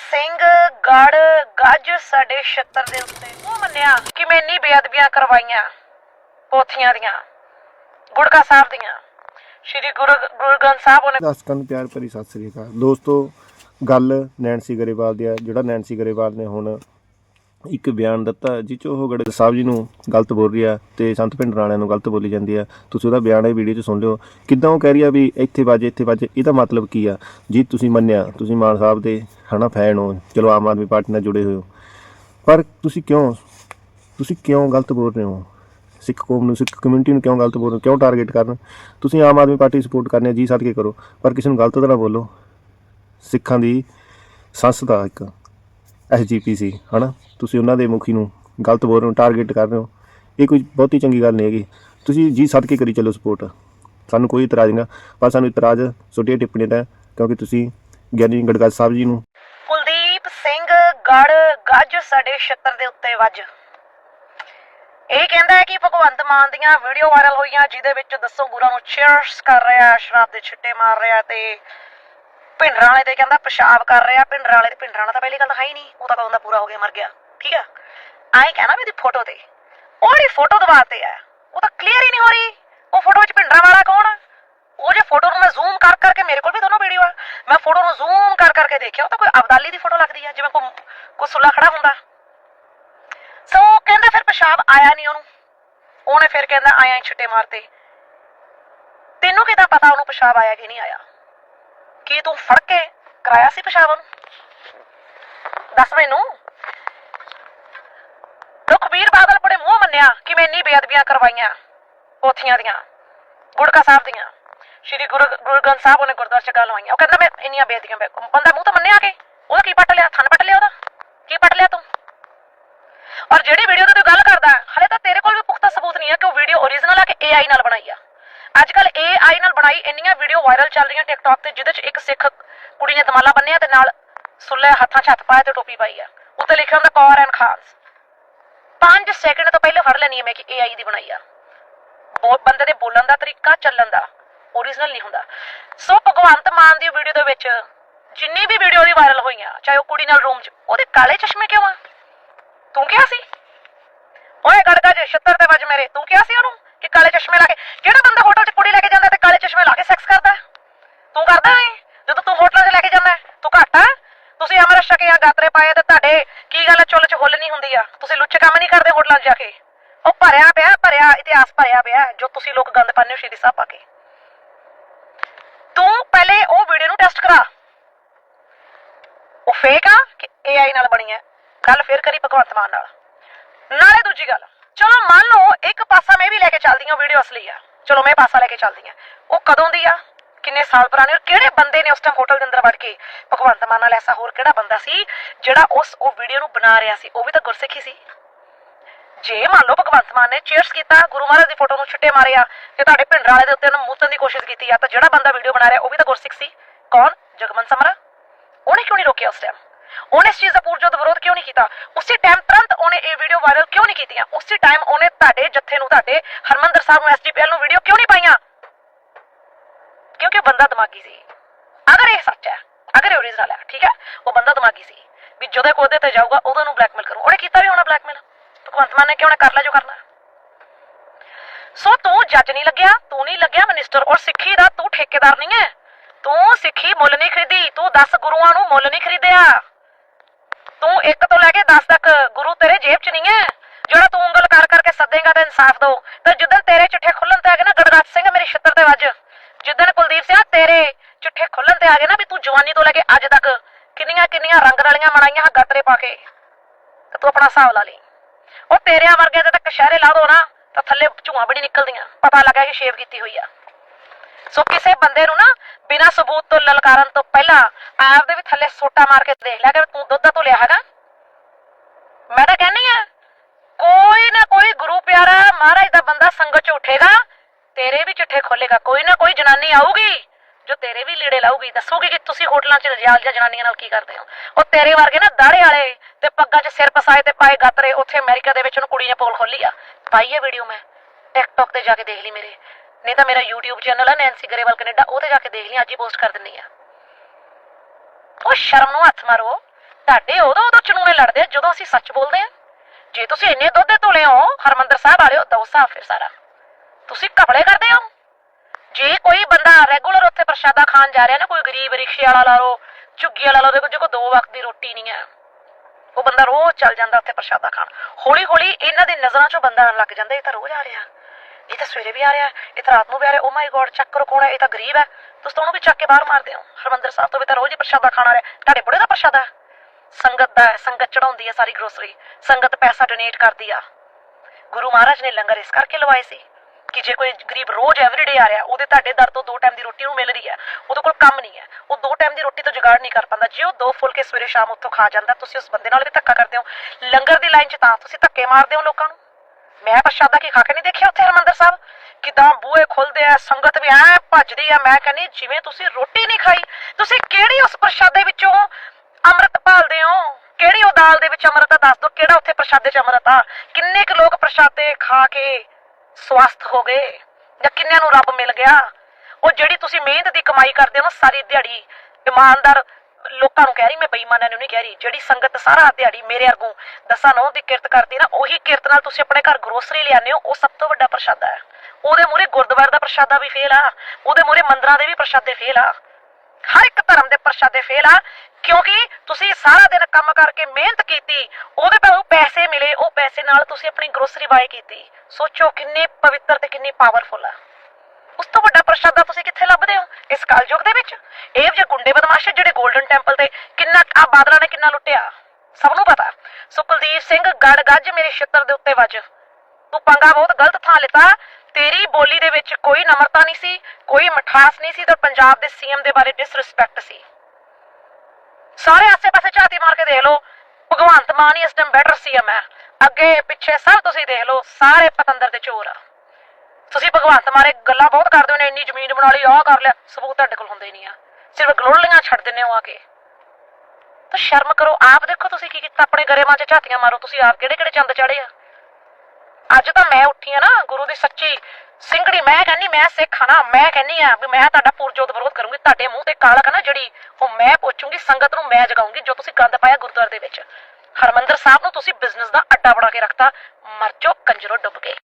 ਸਿੰਘ ਗੜ ਗੱਜ ਸਾਡੇ ਛੱਤਰ ਦੇ ਉੱਤੇ। ਉਹ ਮੰਨਿਆ ਕਿ ਮੈਂ ਇੰਨੀ ਬੇਅਦਬੀਆਂ ਕਰਵਾਈਆਂ ਪੋਥੀਆਂ ਦੀਆਂ ਗੁੜਕਾ ਸਾਹਿਬ ਦੀਆਂ। ਸ਼੍ਰੀ ਗੁਰੂ ਗੁਰੂ ਗ੍ਰੰਥ ਸਾਹਿਬ ਉਹਨੇ ਦਰਸ਼ਕਾਂ ਨੂੰ ਪਿਆਰ ਭਰੀ ਸਤਿ ਸ੍ਰੀ ਅਕਾਲ। ਦੋਸਤੋ, ਗੱਲ ਨੈਂਸੀ ਗਰੇਵਾਲ ਦੀ ਆ। ਜਿਹੜਾ ਨੈਂਸੀ ਗਰੇਵਾਲ ਨੇ ਹੁਣ ਇੱਕ ਬਿਆਨ ਦਿੱਤਾ ਜਿਹ 'ਚ ਉਹ ਗੜੇ ਸਾਹਿਬ ਜੀ ਨੂੰ ਗਲਤ ਬੋਲ ਰਹੀ ਆ ਤੇ ਸੰਤ ਪਿੰਡ ਵਾਲਿਆਂ ਨੂੰ ਗਲਤ ਬੋਲੀ ਜਾਂਦੀ ਆ। ਤੁਸੀਂ ਉਹਦਾ ਬਿਆਨ ਇਹ ਵੀਡੀਓ 'ਚ ਸੁਣ ਲਿਓ। ਕਿੱਦਾਂ ਉਹ ਕਹਿ ਰਹੀ ਆ ਵੀ ਇੱਥੇ ਵੱਜ ਇੱਥੇ ਵੱਜ, ਇਹਦਾ ਮਤਲਬ ਕੀ ਆ? ਜੀ ਤੁਸੀਂ ਮੰਨਿਆ, ਤੁਸੀਂ ਮਾਨ ਸਾਹਿਬ ਦੇ ਹਨਾ ਫੈਨ ਹੋ, ਚਲੋ ਆਮ ਆਦਮੀ ਪਾਰਟੀ ਨਾਲ ਜੁੜੇ ਹੋਏ ਹੋ। ਪਰ ਤੁਸੀਂ ਕਿਉਂ ਤੁਸੀਂ ਕਿਉਂ ਗਲਤ ਬੋਲ ਰਹੇ ਹੋ? ਸਿੱਖ ਕੌਮ ਨੂੰ, ਸਿੱਖ ਕਮਿਊਨਿਟੀ ਨੂੰ ਕਿਉਂ ਗਲਤ ਬੋਲ ਰਹੇ ਹੋ? ਕਿਉਂ ਟਾਰਗੇਟ ਕਰਨ? ਤੁਸੀਂ ਆਮ ਆਦਮੀ ਪਾਰਟੀ ਸਪੋਰਟ ਕਰਨੇ ਜੀ ਸੱਦ ਕੇ ਕਰੋ। ਪਰ ਕਿਸੇ ਨੂੰ ਗਲਤ ਤਾਂ ਬੋਲੋ। ਸਿੱਖਾਂ ਦੀ ਸੰਸਥਾ ਇੱਕ ਐਸਜੀਪੀਸੀ ਹਨਾ? ਤੁਸੀਂ ਉਹਨਾਂ ਦੇ ਮੁਖੀ ਨੂੰ ਗਲਤ ਬੋਲ ਰਹੇ ਹੋ ਟਾਰਗੇਟ ਕਰ ਰਹੇ ਹੋ। ਇਹ ਕੋਈ ਬਹੁਤੀ ਚੰਗੀ ਗੱਲ ਨਹੀਂ ਹੈਗੀ। ਤੁਸੀਂ ਜੀ ਸੱਦ ਕਰੀ ਚੱਲੋ ਸਪੋਰਟ ਸਾਨੂੰ ਕੋਈ ਇਤਰਾਜ਼ ਨਹੀਂ ਪਰ ਸਾਨੂੰ ਇਤਰਾਜ਼ ਛੋਟੀਆਂ ਟਿੱਪਣੀਆਂ ਦਾ ਕਿਉਂਕਿ ਤੁਸੀਂ ਗਿਆਨੀ ਗੜਗੜ ਸਾਹਿਬ ਜੀ ਨੂੰ ਕੁਲਦੀਪ ਸਿੰਘ ਗੜ ਗੱਜ ਸਾਡੇ ਛੱਤਰ ਦੇ ਉੱਤੇ ਵੱਜ। ਇਹ ਕਹਿੰਦਾ ਹੈ ਕਿ ਭਗਵੰਤ ਮਾਨ ਦੀਆਂ ਵੀਡੀਓ ਵਾਇਰਲ ਹੋਈਆਂ, ਜਿਹਦੇ ਵਿੱਚ ਦੱਸੋ ਗੁਰਾਂ ਨੂੰ ਚੀਅਰਸ ਕਰ ਰਿਹਾ ਸ਼ਰਾਬ ਦੇ ਛਿੱਟੇ ਮਾਰ ਰਿਹਾ ਤੇ ਭਿੰਡਰਾਂ ਵਾਲੇ ਤੇ ਕਹਿੰਦਾ ਪਿਸ਼ਾਬ ਕਰ ਰਿਹਾ, ਭਿੰਡਰਾਂ ਵਾਲੇ ਤੇ ਭਿੰਡਰਾਂ ਵਾਲਾ ਤਾਂ ਪਹਿਲੀ ਗੱਲ ਤਾਂ ਹੈ ਹੀ ਨਹੀਂ, ਉਹ ਤਾਂ ਕਦੋਂ ਪੂਰਾ ਹੋ ਗਿਆ, ਮਰ ਗਿਆ, ਠੀਕ ਆ? ਆਏ ਕਹਿਣਾ ਵੀ ਦੀ ਫੋਟੋ ਤੇ। ਉਹ ਫੋਟੋ ਦਵਾਤੇ ਆ, ਉਹ ਤਾਂ ਕਲੀਅਰ ਹੀ ਨਹੀਂ ਹੋ ਰਹੀ। ਉਹ ਫੋਟੋ ਵਿੱਚ ਭਿੰਡਰਾਂ ਵਾਲਾ ਕੌਣ? ਆ ਉਹ ਜੇ ਫੋਟੋ ਨੂੰ ਮੈਂ ਜ਼ੂਮ ਕਰ ਕਰਕੇ, ਮੇਰੇ ਕੋਲ ਵੀ ਦੋਨੋਂ ਵੀਡੀਓ ਆ, ਮੈਂ ਫੋਟੋ ਨੂੰ ਜ਼ੂਮ ਕਰ ਕਰਕੇ ਦੇਖਿਆ, ਉਹ ਤਾਂ ਕੋਈ ਅਬਦਾਲੀ ਦੀ ਫੋਟੋ ਲੱਗਦੀ ਆ, ਜਿਵੇਂ ਕੋਈ ਕੋਈ ਸੁੱਲਾ ਖੜਾ ਹੁੰਦਾ। ਸੋ ਕਹਿੰਦਾ ਫਿਰ ਪਿਸ਼ਾਬ ਆਇਆ ਨਹੀਂ ਉਹਨੂੰ। ਉਹਨੇ ਫਿਰ ਕਹਿੰਦਾ ਆਇਆ ਹੀ ਛਿੱਟੇ ਮਾਰਤੇ। ਤੈਨੂੰ ਕਿਦਾਂ ਪਤਾ ਉਹਨੂੰ ਪਿਸ਼ਾਬ ਆਇਆ ਕਿ ਨਹੀਂ ਆਇਆ? ਕੀ ਤੂੰ ਫੜ ਕੇ ਕਰਾਇਆ ਸੀ ਪਿਸ਼ਾਬ ਦੱਸ ਮੈਨੂੰ। ਲਖਬੀਰ ਬਾਦਲ ਬੜੇ ਮੂੰਹ ਮੰਨਿਆ ਕਿ ਮੈਂ ਇੰਨੀ ਬੇਅਦਬੀਆਂ ਕਰਵਾਈਆਂ ਪੋਥੀਆਂ ਦੀਆਂ ਗੁੜਕਾ ਸਾਹਿਬ ਦੀਆਂ। ਸ਼੍ਰੀ ਗੁਰੂ ਗੁਰੂ ਗ੍ਰੰਥ ਸਾਹਿਬ ਉਹਨੇ ਗੁਰਦੁਆਰੇ ਚ ਗੱਲ ਲਵਾਈਆਂ ਉਹ ਕਹਿੰਦਾ ਮੈਂ ਇੰਨੀਆਂ ਬੇਅਦਬੀਆਂ ਬੰਦਾ ਮੂੰਹ ਤਾਂ ਮੰਨਿਆ ਕਿ ਉਹਦਾ ਕੀ ਪੱਟ ਲਿਆ? ਥਣ ਪੱਟ ਲਿਆ ਉਹਦਾ? ਕੀ ਪੱਟ ਲਿਆ ਤੂੰ? ਔਰ ਜਿਹੜੀ ਵੀਡੀਓ ਦੀ ਤੂੰ ਗੱਲ ਕਰਦਾ ਹੈ, ਹਲੇ ਤਾਂ ਤੇਰੇ ਕੋਲ ਵੀ ਪੁਖਤਾ ਸਬੂਤ ਨਹੀਂ ਹੈ ਕਿ ਉਹ ਵੀਡੀਓ ਓਰੀਜਨਲ ਆ ਕਿ AI ਨਾਲ ਬਣਾਈ ਆ। ਅੱਜ ਕੱਲ AI ਨਾਲ ਬਣਾਈ ਇੰਨੀਆਂ ਵੀਡੀਓ ਵਾਇਰਲ ਚੱਲ ਰਹੀਆਂ ਟਿਕਟੌਕ ਤੇ, ਜਿਹਦੇ ਚ ਇੱਕ ਸਿੱਖ ਕੁੜੀ ਨੇ ਦਮਾਲਾ ਬੰਨਿਆ ਤੇ ਨਾਲ ਸੁੱਲੇ ਹੱਥਾਂ 'ਚ ਹੱਥ ਪਾਇਆ ਤੇ ਟੋਪੀ ਪਾਈ ਆ। ਉੱਤੇ ਲਿਖਿਆ ਹੁੰਦਾ ਕੌਰ ਐਂਡ ਖਾਨਸ 5 ਸੈਕਿੰਡ ਤੋਂ ਪਹਿਲੇ ਫੜ ਲੈਣੀ ਮੈਂ ਕਿ AI ਦੀ ਬਣਾਈ ਆ। ਬੋ- ਬੰਦੇ ਦੇ ਬੋਲਣ ਦਾ ਤਰੀਕਾ, ਚੱਲਣ ਦਾ ਓਰੀਜਨਲ ਨਹੀਂ ਹੁੰਦਾ। ਸੋ ਭਗਵੰਤ ਮਾਨ ਦੀ ਵੀਡੀਓ ਦੇ ਵਿੱਚ ਜਿੰਨੀ ਵੀ ਵੀਡੀਓ ਦੀ ਵਾਇਰਲ ਹੋਈਆਂ, ਚਾਹੇ ਉਹ ਕੁੜੀ ਨਾਲ ਰੂਮ 'ਚ, ਉਹਦੇ ਕਾਲੇ ਚਸ਼ਮੇ ਕਿਉਂ ਆ? ਤੂੰ ਕਿਹਾ ਸੀ? ਓਏ ਗੜਗਾ ਜੇ, ਛੱਤਰ ਤੇ ਵੱਜ ਮੇਰੇ, ਤੂੰ ਕਿਹਾ ਸੀ ਉਹਨੂੰ? ਕਿ ਕਾਲੇ ਚਸ਼ਮੇ ਲਾ ਕੇ ਜਿਹੜਾ ਬੰਦਾ ਹੋਟਲ 'ਚ ਕੁੜੀ ਲੈ ਕੇ ਜਾਂਦਾ ਤੇ ਕਾਲੇ ਚਸ਼ਮੇ ਲਾ ਕੇ ਸੈਕਸ ਕਰਦਾ? ਤੂੰ ਕਰਦਾ ਹੈ ਜਦੋਂ ਤੂੰ ਹੋਟਲਾਂ 'ਚ ਲੈ ਕੇ ਜਾਂਦਾ, ਤੂੰ ਘੱਟ ਤੁਸੀਂ ਅਮਰ ਸ਼ਕਿਆ ਗਾਤਰੇ ਪਾਏ ਤੇ ਤੁਹਾਡੇ ਕੀ ਗੱਲ ਚੁੱਲ 'ਚ ਹੁੱਲ ਨਹੀਂ ਹੁੰਦੀ ਆ? ਤੁਸੀਂ ਲੁੱਚ ਕੰਮ ਨਹੀਂ ਕਰਦੇ ਹੋਟਲਾਂ 'ਚ ਜਾ ਕੇ? ਉਹ ਭਰਿਆ ਪਿਆ, ਭਰਿਆ ਇਤਿਹਾਸ ਭਰਿਆ ਪਿਆ, ਜੋ ਤੁਸੀਂ ਲੋਕ ਗੰਦ ਪਾਉਂਦੇ ਹੋ ਸ਼੍ਰੀ ਸਾਹਿਬ ਪਾ ਕੇ। ਤੂੰ ਪਹਿਲੇ ਉਹ ਵੀਡੀਓ ਨੂੰ ਟੈਸਟ ਕਰਾ। ਉਹ ਫੇਕ ਆ ਕਿ AI ਨਾਲ ਬਣੀ ਹੈ ਗੱਲ ਫੇਰ ਕਰੀ ਭਗਵੰਤ ਮਾਨ ਨਾਲ। ਨਾਲੇ ਦੂਜੀ ਗੱਲ, ਚਲੋ ਮੰਨ ਲਓ ਇੱਕ ਵੀ ਲੈ ਕੇ ਚੱਲਦੀ ਹਾਂ ਵੀਡੀਓ ਅਸਲੀ ਆ। ਚਲੋ ਮੈਂ ਪਾਸਾ ਲੈ ਕੇ ਚੱਲਦੀ ਹਾਂ ਉਹ ਕਦੋਂ ਦੀ ਆ? ਕਿੰਨੇ ਸਾਲ ਪੁਰਾਣੀ ਔਰ ਕਿਹੜੇ ਬੰਦੇ ਨੇ ਉਸ ਟਾਈਮ ਹੋਟਲ ਦੇ ਅੰਦਰ ਵੜ ਕੇ ਭਗਵੰਤ ਮਾਨ ਨਾਲ ਐਸਾ ਹੋਰ ਕਿਹੜਾ ਬੰਦਾ ਸੀ ਜਿਹੜਾ ਉਸ ਉਹ ਵੀਡੀਓ ਨੂੰ ਬਣਾ ਰਿਹਾ ਸੀ? ਉਹ ਵੀ ਤਾਂ ਗੁਰਸਿੱਖੀ ਸੀ। ਜੇ ਮੰਨ ਲਓ ਭਗਵੰਤ ਮਾਨ ਨੇ ਚੀਅਰਸ ਕੀਤਾ, ਗੁਰੂ ਮਹਾਰਾਜ ਦੀ ਫੋਟੋ ਨੂੰ ਛਿੱਟੇ ਮਾਰੇ ਆ ਤੇ ਤੁਹਾਡੇ ਪਿੰਡ ਵਾਲੇ ਦੇ ਉੱਤੇ ਉਹਨੂੰ ਮੂਤਨ ਦੀ ਕੋਸ਼ਿਸ਼ ਕੀਤੀ ਆ, ਤਾਂ ਜਿਹੜਾ ਬੰਦਾ ਵੀਡੀਓ ਬਣਾ ਰਿਹਾ ਉਹ ਵੀ ਤਾਂ ਗੁਰਸਿੱਖ ਸੀ। ਕੌਣ? ਜਗਮਨ ਸਮਰਾ। ਉਹਨੇ ਕਿਉਂ ਨਹੀਂ ਰੋਕਿਆ ਉਸ ਟਾਈਮ ਉਹਨੇ ਇਸ ਚੀਜ਼ ਦਾ ਪੂਰਜੋਤ ਵਿਰੋਧ ਕਿਉਂ ਨਹੀਂ ਕੀਤਾ? ਉਸੇ ਟਾਈਮ ਤੁਰੰਤ ਉਹਨੇ ਇਹ ਵੀਡੀਓ ਵਾਇਰਲ ਕਿਉਂ ਨਹੀਂ ਕੀਤੀਆਂ? ਉਸੇ ਟਾਈਮ ਉਹਨੇ ਤੁਹਾਡੇ ਜੱਥੇ ਨੂੰ, ਤੁਹਾਡੇ ਹਰਮੰਦਰ ਸਾਹਿਬ ਨੂੰ ਐਸਡੀਪੀਐਲ ਨੂੰ ਵੀਡੀਓ ਕਿਉਂ ਨਹੀਂ ਪਾਈਆਂ? ਕਿਉਂਕਿ ਬੰਦਾ ਦਿਮਾਗੀ ਸੀ। ਅਗਰ ਇਹ ਸੱਚ ਹੈ, ਅਗਰ ਇਹ ਓਰੀਜਨਲ ਹੈ, ਠੀਕ ਹੈ? ਉਹ ਬੰਦਾ ਦਿਮਾਗੀ ਸੀ ਵੀ ਜਦੋਂ ਕੋਈ ਉਹਦੇ ਤੇ ਜਾਊਗਾ ਉਹਦਾ ਨੂੰ ਬਲੈਕਮੇਲ ਕਰੂ। ਉਹਨੇ ਕੀਤਾ ਵੀ ਹੋਣਾ ਬਲੈਕਮੇਲ ਭਗਵੰਤ ਮਾਨ ਨੇ ਕਿਉਂ ਨਾ ਕਰ ਲੈ ਜੋ ਕਰਨਾ ਸੋ ਤੂੰ ਜੱਜ ਨਹੀਂ ਲੱਗਿਆ, ਤੂੰ ਨਹੀਂ ਲੱਗਿਆ ਮਿਨਿਸਟਰ ਔਰ ਸਿੱਖੀ ਦਾ ਤੂੰ ਠੇਕੇਦਾਰ ਨਹੀਂ ਹੈ। ਤੂੰ ਸਿੱਖੀ ਮੁੱਲ ਨਹੀਂ ਖਰੀਦੀ, ਤੂੰ 10 ਗੁਰੂਆਂ ਨੂੰ ਮੁੱਲ ਨਹੀਂ ਖਰੀਦਿਆ। ਤੂੰ ਇੱਕ ਤੋਂ ਲੈ ਕੇ 10 ਤੱਕ ਗੁਰੂ ਤੇਰੇ ਜੇਬ 'ਚ ਨਹੀਂ ਹੈ। ਜਿਹੜਾ ਤੂੰ ਉਂਗਲ ਕਰ ਕਰਕੇ ਸੱਦੇਗਾ ਤੇ ਇਨਸਾਫ ਦੋ ਤੇ ਜਿੱਦਣ ਤੇਰੇ ਚਿੱਠੇ ਖੁੱਲਣ ਤੇ ਆ ਗਏ ਨਾ ਗੜਗੱਜ ਸਿੰਘ ਮੇਰੇ ਛਿੱਤਰ ਤੇ ਵੱਜ। ਜਿੱਦਣ ਕੁਲਦੀਪ ਸਿੰਘ ਤੇਰੇ ਚਿੱਠੇ ਖੁੱਲਣ ਤੇ ਆ ਗਏ ਨਾ ਵੀ ਤੂੰ ਜਵਾਨੀ ਤੋਂ ਲੈ ਕੇ ਅੱਜ ਤੱਕ ਕਿੰਨੀਆਂ ਕਿੰਨੀਆਂ ਰੰਗ ਰਲੀਆਂ ਮਨਾਈਆਂ ਗਾਤਰੇ ਪਾ ਕੇ, ਤੇ ਤੂੰ ਆਪਣਾ ਹਿਸਾਬ ਲਾ ਲਈ। ਉਹ ਤੇਰਿਆਂ ਵਰਗੇ ਤੇ ਤੱਕ ਸ਼ਹਿਰੇ ਲਾ ਦੋ ਨਾ, ਤਾਂ ਥੱਲੇ ਝੂਆਂ ਬੜੀ ਨਿਕਲਦੀਆਂ। ਪਤਾ ਲੱਗਾ ਕਿ ਸ਼ੇਵ ਕੀਤੀ ਹੋਈ ਆ। ਸੋ ਕਿਸੇ ਬੰਦੇ ਨੂੰ ਨਾ ਬਿਨਾਂ ਸਬੂਤ ਤੋਂ ਲਲਕਾਰਨ ਤੋਂ ਪਹਿਲਾਂ ਆਪਦੇ ਵੀ ਥੱਲੇ ਸੋਟਾ ਮਾਰ ਕੇ ਦੇਖ ਲੈ ਕਿ ਤੂੰ ਦੁੱਧ ਦਾ ਲਿਆ ਹੈਗਾ। ਮੈਂ ਤਾਂ ਕਹਿੰਨੀ ਆ ਕੋਈ ਨਾ ਕੋਈ ਗੁਰੂ ਪਿਆਰਾ ਮਹਾਰਾਜ ਦਾ ਬੰਦਾ ਸੰਗਤ ਚ ਉੱਠੇਗਾ, ਤੇਰੇ ਵੀ ਚਿੱਠੇ ਖੋਲੇਗਾ। ਕੋਈ ਨਾ ਕੋਈ ਜਨਾਨੀ ਆਊਗੀ ਜੋ ਤੇਰੇ ਵੀ ਲੀੜੇ ਲਾਊਗੀ। ਦੱਸੂਗੀ ਕਿ ਤੁਸੀਂ ਹੋਟਲਾਂ 'ਚ ਰਜਾਲ ਜਾਂ ਜਨਾਨੀਆਂ ਨਾਲ ਕੀ ਕਰਦੇ ਹੋ? ਉਹ ਤੇਰੇ ਵਰਗੇ ਨਾ ਦਾੜੇ ਵਾਲੇ ਤੇ ਪੱਗਾਂ 'ਚ ਸਿਰ ਪਸਾਏ ਤੇ ਪਾਏ ਗਾਤਰੇ ਉੱਥੇ ਅਮਰੀਕਾ ਦੇ ਵਿੱਚ ਉਹਨੂੰ ਕੁੜੀ ਨੇ ਪੋਲ ਖੋਲੀ ਆ। ਪਾਈ ਆ ਵੀਡੀਓ ਮੈਂ। ਟਿਕਟੌਕ ਤੇ ਜਾ ਕੇ ਦੇਖ ਲਈ ਮੇਰੇ। ਨਹੀਂ ਤਾਂ ਮੇਰਾ YouTube ਚੈਨਲ ਹੈ ਨੈਂਸੀ ਗਰੇਵਾਲ ਕੈਨੇਡਾ ਉਹ ਤੇ ਜਾ ਕੇ ਦੇਖ ਲਈ, ਅੱਜ ਹੀ ਪੋਸਟ ਕਰ ਦਿੰਨੀ ਆ। ਉਹ ਸ਼ਰਮ ਨੂੰ ਹੱਥ ਮਾਰੋ, ਤੁਹਾਡੇ ਉਦੋਂ ਉਦੋਂ ਚਨੂਨੇ ਲੜਦੇ ਆ, ਜਦੋਂ ਅਸੀਂ ਸੱਚ ਬੋਲਦੇ ਆ। ਜੇ ਤੁਸੀਂ ਇੰਨੇ ਦੁੱਧ ਦੇ ਧੁਲੇ ਹੋ, ਹਰਮੰਦਰ ਸਾਹਿਬ ਵਾਲਿਓ ਦੋ ਫਿਰ ਸਾਰਾ। ਤੁਸੀਂ ਕਪੜੇ ਕਰਦੇ ਹੋ। ਜੇ ਕੋਈ ਬੰਦਾ ਰੈਗੂਲਰ ਉੱਥੇ ਪ੍ਰਸ਼ਾਦਾ ਖਾਣ ਜਾ ਰਿਹਾ ਨਾ, ਕੋਈ ਗਰੀਬ ਰਿਕਸ਼ੇ ਵਾਲਾ ਲਾ ਲਓ, ਝੁੱਗੀ ਵਾਲਾ ਲਾ ਲਓ, ਦੇਖੋ ਜੇ ਕੋਈ ਦੋ ਵਕਤ ਦੀ ਰੋਟੀ ਨਹੀਂ ਹੈ ਉਹ ਬੰਦਾ ਰੋਜ਼ ਚੱਲ ਜਾਂਦਾ ਉੱਥੇ ਪ੍ਰਸ਼ਾਦਾ ਖਾਣ। ਹੌਲੀ ਹੌਲੀ ਇਹਨਾਂ ਦੀ ਨਜ਼ਰਾਂ 'ਚੋਂ ਬੰਦਾ ਲੱਗ ਜਾਂਦਾ, ਇਹ ਤਾਂ ਰੋਜ਼ ਆ ਰਿਹਾ। ਇਹ ਤਾਂ ਸਵੇਰੇ ਵੀ ਆ ਰਿਹਾ ਇਹ ਤਾਂ ਰਾਤ ਨੂੰ ਵੀ ਆ ਰਿਹਾ ਓ ਮਾਈ ਗੋਡ ਚੱਕ ਕਰੋ ਕੌਣ ਹੈ? ਇਹ ਤਾਂ ਗਰੀਬ ਹੈ। ਤੁਸੀਂ ਤਾਂ ਉਹਨੂੰ ਵੀ ਚੱਕ ਕੇ ਬਾਹਰ ਮਾਰਦੇ ਹੋ। ਹਰਮੰਦਰ ਸਾਹਿਬ ਤੋਂ ਵੀ ਤਾਂ ਰੋਜ਼ ਹੀ ਪ੍ਰਸ਼ਾਦਾ ਖਾਣ ਰਿਹਾ ਤੁਹਾਡੇ ਬੁੜੇ ਦਾ ਪ੍ਰਸ਼ਾਦਾ ਸੰਗਤ ਦਾ ਸੰਗਤ ਚੜਾਉਂਦੀ ਹੈ ਸਾਰੀ ਗਰੋਸਰੀ ਸੰਗਤ ਪੈਸਾ ਡੋਨੇਟ ਕਰਦੀ ਆ। ਗੁਰੂ ਮਹਾਰਾਜ ਨੇ ਲੰਗਰ ਇਸ ਕਰਕੇ ਲਵਾਏ ਸੀ ਕਿ ਜੇ ਕੋਈ ਗਰੀਬ ਰੋਜ਼ ਐਵਰੀਡੇ ਆ ਰਿਹਾ, ਉਹਦੇ ਤੁਹਾਡੇ ਦਰ ਤੋਂ ਦੋ ਟਾਈਮ ਦੀ ਰੋਟੀ ਨੂੰ ਮਿਲ ਰਹੀ ਹੈ। ਉਹਦੇ ਕੋਲ ਕੰਮ ਨਹੀਂ ਹੈ। ਉਹ ਦੋ ਟਾਈਮ ਦੀ ਰੋਟੀ ਤੋਂ ਜੁਗਾੜ ਨਹੀਂ ਕਰ ਪਾਉਂਦਾ। ਜੇ ਉਹ ਦੋ ਫੁਲਕੇ ਸਵੇਰੇ ਸ਼ਾਮ ਉੱਥੋਂ ਖਾ ਜਾਂਦਾ, ਤੁਸੀਂ ਉਸ ਬੰਦੇ ਨਾਲ ਵੀ ਧੱਕਾ ਕਰਦੇ ਹੋ। ਲੰਗਰ ਦੀ ਲਾਈਨ 'ਚ ਤਾਂ ਤੁਸੀਂ ਧੱਕੇ ਮਾਰਦੇ ਹੋ ਲੋਕਾਂ ਨੂੰ। ਮੈਂ ਪ੍ਰਸ਼ਾਦਾ ਕੀ ਖਾ ਕੇ ਨਹੀਂ ਦੇਖਿਆ ਉੱਥੇ, ਹਰਮੰਦਰ ਸਾਹਿਬ? ਕਿਦਾਂ ਬੂਹੇ ਖੁੱਲਦੇ ਆ, ਸੰਗਤ ਵੀ ਐ ਭੱਜਦੀ ਆ। ਮੈਂ ਕਹਿੰਨੀ ਜਿਵੇਂ ਤੁਸੀਂ ਰੋਟੀ ਨਹੀਂ ਖਾਈ, ਤੁਸੀਂ ਕਿਹੜੀ ਉਸ ਪ੍ਰਸ਼ਾਦੇ ਵਿੱਚੋਂ ਅੰਮ੍ਰਿਤ ਭਾਲਦੇ ਹੋ? ਕਿਹੜੀ ਉਹ ਦਾਲ ਦੇ ਵਿੱਚ ਅੰਮ੍ਰਿਤ ਆ? ਦੱਸ ਦਿਓ, ਕਿਹੜਾ ਉੱਥੇ ਪ੍ਰਸ਼ਾਦੇ 'ਚ ਅੰਮ੍ਰਿਤ ਆ? ਕਿੰਨੇ ਕੁ ਲੋਕ ਪ੍ਰਸ਼ਾਦੇ ਖਾ ਕੇ ਸਵਸਥ ਹੋ ਗਏ? ਜਾਂ ਕਿੰਨਿਆਂ ਨੂੰ ਰੱਬ ਮਿਲ ਗਿਆ? ਉਹ ਜਿਹੜੀ ਤੁਸੀਂ ਮਿਹਨਤ ਦੀ ਕਮਾਈ ਕਰਦੇ ਹੋ ਨਾ, ਸਾਰੀ ਦਿਹਾੜੀ ਇਮਾਨਦਾਰ ਲੋਕਾਂ ਨੂੰ ਕਹਿ ਰਹੀ, ਮੈਂ ਬੇਈਮਾਨਾਂ ਨੂੰ ਨਹੀਂ ਕਹਿ ਰਹੀ, ਜਿਹੜੀ ਸੰਗਤ ਸਾਰਾ ਦਿਹਾੜੀ ਮੇਰੇ ਅਰਗੂ ਦਸਾਂ ਨੌ ਦੀ ਕਿਰਤ ਕਰਦੀ ਨਾ, ਉਹੀ ਕਿਰਤ ਨਾਲ ਤੁਸੀਂ ਆਪਣੇ ਘਰ ਗਰੋਸਰੀ ਲਿਆਉਂਦੇ ਹੋ, ਉਹ ਸਭ ਤੋਂ ਵੱਡਾ ਪ੍ਰਸ਼ਾਦਾ ਹੈ। ਉਹਦੇ ਮੂਰੇ ਗੁਰਦੁਆਰੇ ਦਾ ਪ੍ਰਸ਼ਾਦਾ ਵੀ ਫੇਲ ਆ, ਉਹਦੇ ਮੂਰੇ ਮੰਦਰਾਂ ਦੇ ਵੀ ਪ੍ਰਸ਼ਾਦੇ ਫੇਲ ਆ। ਹਰ ਇੱਕ ਧਰਮ ਦੇ ਪ੍ਰਸ਼ਾਦੇ ਫੇਲ ਆ, ਕਿਉਂਕਿ ਤੁਸੀਂ ਸਾਰਾ ਦਿਨ ਕੰਮ ਕਰਕੇ ਮਿਹਨਤ ਕੀਤੀ, ਉਹਦੇ ਤੋਂ ਪੈਸੇ ਮਿਲੇ, ਉਹ ਪੈਸੇ ਨਾਲ ਤੁਸੀਂ ਆਪਣੀ ਗਰੋਸਰੀ ਬਾਏ ਕੀਤੀ। ਸੋਚੋ ਕਿੰਨੇ ਪਵਿੱਤਰ ਤੇ ਕਿੰਨੀ ਪਾਵਰਫੁਲ ਆ। ਉਸ ਤੋਂ ਵੱਡਾ ਪ੍ਰਸ਼ਾਦਾ ਤੁਸੀਂ ਕਿੱਥੇ ਲੱਭਦੇ ਹੋ? ਇਸ ਕਲਯੁਗ ਦੇ ਵਿੱਚ? ਇਹ ਜਿਹੇ ਗੁੰਡੇ ਬਦਮਾਸ਼ ਜਿਹੜੇ 골ਡਨ ਟੈਂਪਲ ਤੇ ਕਿੰਨਾ ਆ ਬਾਦਲਾਂ ਨੇ ਕਿੰਨਾ ਲੁੱਟਿਆ? ਸਭ ਨੂੰ ਪਤਾ। ਸੋ ਕੁਲਦੀਪ ਸਿੰਘ, ਗੜ ਗੱਜ ਮੇਰੇ ਛਿੱਤਰ ਦੇ ਉੱਤੇ ਵੱਜ। ਤੂੰ ਪੰਗਾ ਬਹੁਤ ਗਲਤ ਥਾਂ ਲਿੱਤਾ। ਤੇਰੀ ਬੋਲੀ ਦੇ ਵਿੱਚ ਕੋਈ ਨਮਰਤਾ ਨਹੀਂ ਸੀ, ਕੋਈ ਮਠਾਸ ਨਹੀਂ ਸੀ ਤੇ ਪੰਜਾਬ ਦੇ ਸੀਐਮ ਦੇ ਬਾਰੇ ਡਿਸਰਿਸਪੈਕਟ ਸੀ। ਸਾਰੇ ਆਸੇ-ਪਾਸੇ ਝਾਤੀ ਮਾਰ ਕੇ ਦੇਖ ਲਓ। ਭਗਵੰਤ ਮਾਨ ਹੀ ਇਸ ਟਾਈਮ ਬੈਟਰ ਸੀਐਮ ਹੈ ਅੱਗੇ ਪਿੱਛੇ ਸਭ ਤੁਸੀਂ ਦੇਖ ਲਓ। ਸਾਰੇ ਪਤੰਦਰ ਦੇ ਚੋਰ ਆ। ਤੁਸੀਂ ਭਗਵੰਤ ਮਾਰੇ ਗੱਲਾਂ ਬਹੁਤ ਕਰਦੇ ਹੋ ਨੇ ਇੰਨੀ ਜ਼ਮੀਨ ਬਣਾ ਲਈ, ਆਹ ਕਰ ਲਿਆ। ਸਬੂਤ ਤੁਹਾਡੇ ਕੋਲ ਹੁੰਦੇ ਨਹੀਂ ਆ। ਸਿਰਫ ਗਲੋੜਲੀਆਂ ਛੱਡ ਦਿੰਦੇ ਹੋ ਆ ਕੇ। ਤਾਂ ਸ਼ਰਮ ਕਰੋ। ਆਪ ਦੇਖੋ ਤੁਸੀਂ ਕੀ ਕੀਤਾ। ਆਪਣੇ ਗਰੇਮਾਂ 'ਚ ਝਾਤੀਆਂ ਮਾਰੋ। ਤੁਸੀਂ ਆਪ ਕਿਹੜੇ ਕਿਹੜੇ ਚੰਦ ਚੜੇ ਆ? ਅੱਜ ਤਾਂ ਮੈਂ ਉੱਠੀ ਆ ਨਾ, ਗੁਰੂ ਦੀ ਸੱਚੀ ਸਿੰਘੜੀ ਮੈਂ ਕਹਿੰਨੀ ਮੈਂ ਸਿੱਖ ਆ ਨਾ। ਮੈਂ ਕਹਿੰਨੀ ਆ ਵੀ ਮੈਂ ਤੁਹਾਡਾ ਪੁਰਜੋਤ ਵਿਰੋਧ ਕਰੂੰਗੀ। ਤੁਹਾਡੇ ਮੂੰਹ ਤੇ ਕਾਲਕ ਨਾ ਜਿਹੜੀ, ਉਹ ਮੈਂ ਪੁੱਛੂੰਗੀ, ਸੰਗਤ ਨੂੰ ਮੈਂ ਜਗਾਉਂਗੀ, ਜੋ ਤੁਸੀਂ ਗੰਦ ਪਾਇਆ ਗੁਰਦੁਆਰੇ ਦੇ ਵਿੱਚ। ਹਰਮੰਦਰ ਸਾਹਿਬ ਨੂੰ ਤੁਸੀਂ ਬਿਜ਼ਨਸ ਦਾ ਅੱਡਾ ਬਣਾ ਕੇ ਰੱਖਤਾ। ਮਰ ਜਾਓ, ਕੰਜਰੋ ਡੁੱਬ ਕੇ